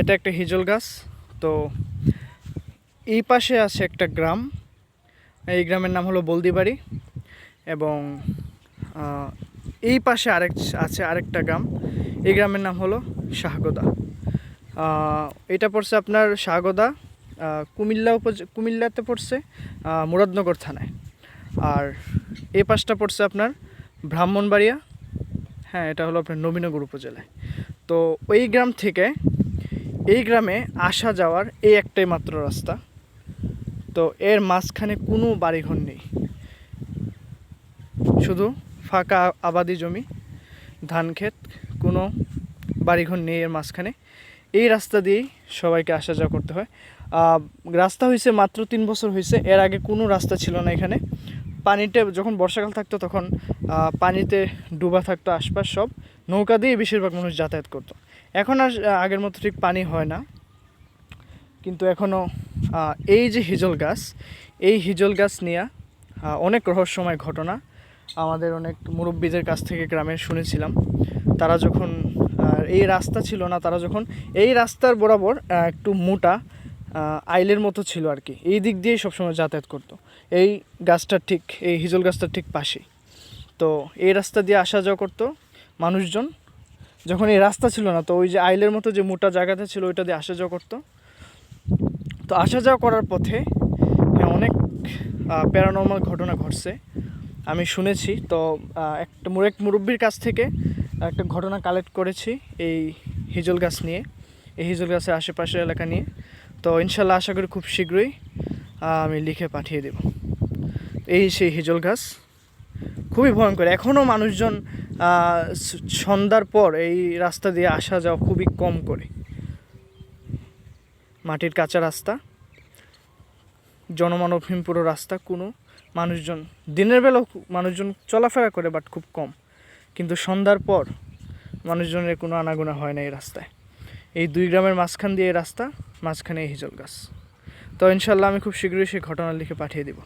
এটা একটা হিজল গাছ। তো এই পাশে আছে একটা গ্রাম। এই গ্রামের নাম হলো বলদিবাড়ি এবং এই পাশে আরেক, আছে আরেকটা গ্রাম। এই গ্রামের নাম হলো শাহগোদা। এটা পড়ছে আপনার শাহগোদা কুমিল্লা উপজ, কুমিল্লাতে পড়ছে মুরাদনগর থানায়। আর এই পাশটা পড়ছে আপনার ব্রাহ্মণবাড়িয়া। হ্যাঁ এটা হলো আপনার নবীনগর উপজেলায়। তো ওই গ্রাম থেকে এই গ্রামে আসা যাওয়ার এই একটাই মাত্র রাস্তা। তো এর মাঝখানে কোনো বাড়িঘর নেই। শুধু ফাঁকা আবাদি জমি, ধান ক্ষেত, কোনো বাড়িঘর নেই এর মাঝখানে। এই রাস্তা দিয়েই সবাইকে আসা যাওয়া করতে হয়। রাস্তা হয়েছে মাত্র তিন বছর হয়েছে। এর আগে কোনো রাস্তা ছিল না এখানে। পানিতে যখন বর্ষাকাল থাকতো তখন পানিতে ডুবা থাকতো আশপাশ সব। নৌকা দিয়ে বেশিরভাগ মানুষ যাতায়াত করতো। এখন আর আগের মতো ঠিক পানি হয় না। কিন্তু এখনও এই যে হিজল গাছ, এই হিজল গাছ নিয়ে অনেক রহস্যময় ঘটনা। আমাদের অনেক মুরব্বীদের কাছ থেকে গ্রামে শুনেছিলাম। তারা যখন এই রাস্তা ছিল না, তারা যখন এই রাস্তার বরাবর একটু মোটা আইলের মতো ছিল আর কি। এই দিক দিয়েই সবসময় যাতায়াত করতো। এই গাছটার ঠিক, এই হিজল গাছটার ঠিক পাশেই। তো এই রাস্তা দিয়ে আসা যাওয়া করতো মানুষজন। যখন এই রাস্তা ছিল না তো ওই যে আইলের মতো যে মোটা জায়গাটা ছিল ওইটা দিয়ে আসা যাওয়া করতো। তো আসা যাওয়া করার পথে হ্যাঁ, অনেক প্যারানর্মাল ঘটনা ঘটছে। আমি শুনেছি তো একটা মুরেক মুরব্বীর কাছ থেকে একটা ঘটনা কালেক্ট করেছি এই হিজল গাছ নিয়ে এই হিজল গাছের আশেপাশের এলাকা নিয়ে। তো ইনশাল্লাহ আশা করি খুব শীঘ্রই আমি লিখে পাঠিয়ে দেব। এই সেই হিজল গাছ। খুবই ভয়ঙ্কর। এখনও মানুষজন সন্ধ্যার পর এই রাস্তা দিয়ে আসা যাওয়া খুবই কম করে। মাটির কাঁচা রাস্তা জনমানবহীন পুরো রাস্তা কোনো মানুষজন, দিনের বেলাও মানুষজন চলাফেরা করে বাট খুব কম। কিন্তু সন্ধ্যার পর মানুষজনের কোনো আনাগোনা হয় না এই রাস্তায়। এই দুই গ্রামের মাঝখান দিয়ে এই রাস্তা, মাঝখানে এই হিজল গাছ। তো ইনশাল্লাহ আমি খুব শীঘ্রই সেই ঘটনা লিখে পাঠিয়ে দেবো।